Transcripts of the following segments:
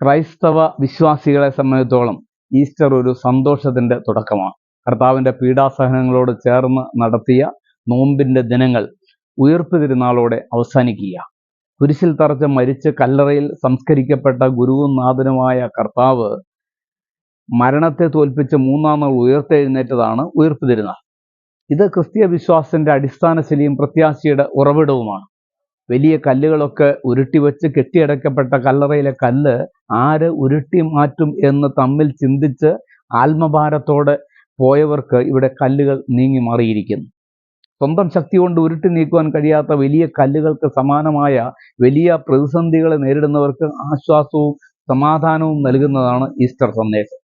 ക്രൈസ്തവ വിശ്വാസികളെ സംബന്ധിച്ചോളം ഈസ്റ്റർ ഒരു സന്തോഷത്തിന്റെ തുടക്കമാണ്. കർത്താവിന്റെ പീഡാസഹനങ്ങളോട് ചേർന്ന് നടത്തിയ നോമ്പിന്റെ ദിനങ്ങൾ ഉയർപ്പ് തിരുനാളോടെ അവസാനിക്കുക. കുരിശിൽ തറച്ച് മരിച്ച് കല്ലറയിൽ സംസ്കരിക്കപ്പെട്ട ഗുരുവും നാഥനുമായ കർത്താവ് മരണത്തെ തോൽപ്പിച്ച് മൂന്നാം നാൾ ഉയർത്തെഴുന്നേറ്റതാണ് ഉയർപ്പ് തിരുനാൾ. ഇത് ക്രിസ്തീയ വിശ്വാസത്തിന്റെ അടിസ്ഥാന ശലിയും പ്രത്യാശയുടെ ഉറവിടവുമാണ്. വലിയ കല്ലുകളൊക്കെ ഉരുട്ടി വെച്ച് കെട്ടിയടക്കപ്പെട്ട കല്ലറയിലെ കല്ല് ആര് ഉരുട്ടി മാറ്റും എന്ന് തമ്മിൽ ചിന്തിച്ച് ആത്മഭാരത്തോടെ പോയവർക്ക് ഇവിടെ കല്ലുകൾ നീങ്ങി മാറിയിരിക്കുന്നു. സ്വന്തം ശക്തി കൊണ്ട് ഉരുട്ടി നീക്കുവാൻ കഴിയാത്ത വലിയ കല്ലുകൾക്ക് സമാനമായ വലിയ പ്രതിസന്ധികളെ നേരിടുന്നവർക്ക് ആശ്വാസവും സമാധാനവും നൽകുന്നതാണ് ഈസ്റ്റർ സന്ദേശം.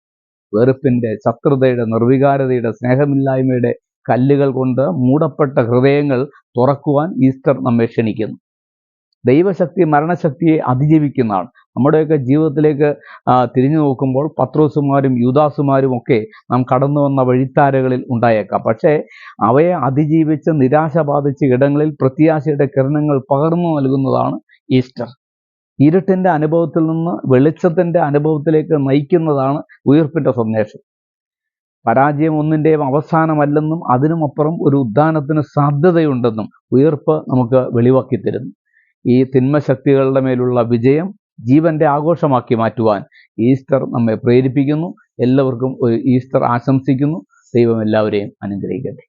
വെറുപ്പിന്റെ ശത്രുതയുടെ നിർവികാരതയുടെ സ്നേഹമില്ലായ്മയുടെ കല്ലുകൾ കൊണ്ട് മൂടപ്പെട്ട ഹൃദയങ്ങൾ തുറക്കുവാൻ ഈസ്റ്റർ നമ്മെ ക്ഷണിക്കുന്നു. ദൈവശക്തി മരണശക്തിയെ അതിജീവിക്കുന്നതാണ്. നമ്മുടെയൊക്കെ ജീവിതത്തിലേക്ക് തിരിഞ്ഞു നോക്കുമ്പോൾ പത്രോസുമാരും യൂദാസുമാരും ഒക്കെ നാം കടന്നു വന്ന വഴിത്താരകളിൽ ഉണ്ടായേക്കാം. പക്ഷേ അവയെ അതിജീവിച്ച് നിരാശ ബാധിച്ച ഇടങ്ങളിൽ പ്രത്യാശയുടെ കിരണങ്ങൾ പകർന്നു നൽകുന്നതാണ് ഈസ്റ്റർ. ഇരുട്ടിന്റെ അനുഭവത്തിൽ നിന്ന് വെളിച്ചത്തിന്റെ അനുഭവത്തിലേക്ക് നയിക്കുന്നതാണ് ഉയർപ്പിന്റെ സന്ദേശം. പരാജയം ഒന്നിന്റെയും അവസാനമല്ലെന്നും അതിനുമപ്പുറം ഒരു ഉദ്ധാനത്തിന് സാധ്യതയുണ്ടെന്നും ഉയർപ്പ് നമുക്ക് വെളിവാക്കി തരുന്നു. ഈ തിന്മശക്തികളുടെ മേലുള്ള വിജയം ജീവന്റെ ആഘോഷമാക്കി മാറ്റുവാൻ ഈസ്റ്റർ നമ്മെ പ്രേരിപ്പിക്കുന്നു. എല്ലാവർക്കും ഒരു ഈസ്റ്റർ ആശംസിക്കുന്നു. ദൈവം എല്ലാവരെയും അനുഗ്രഹിക്കട്ടെ.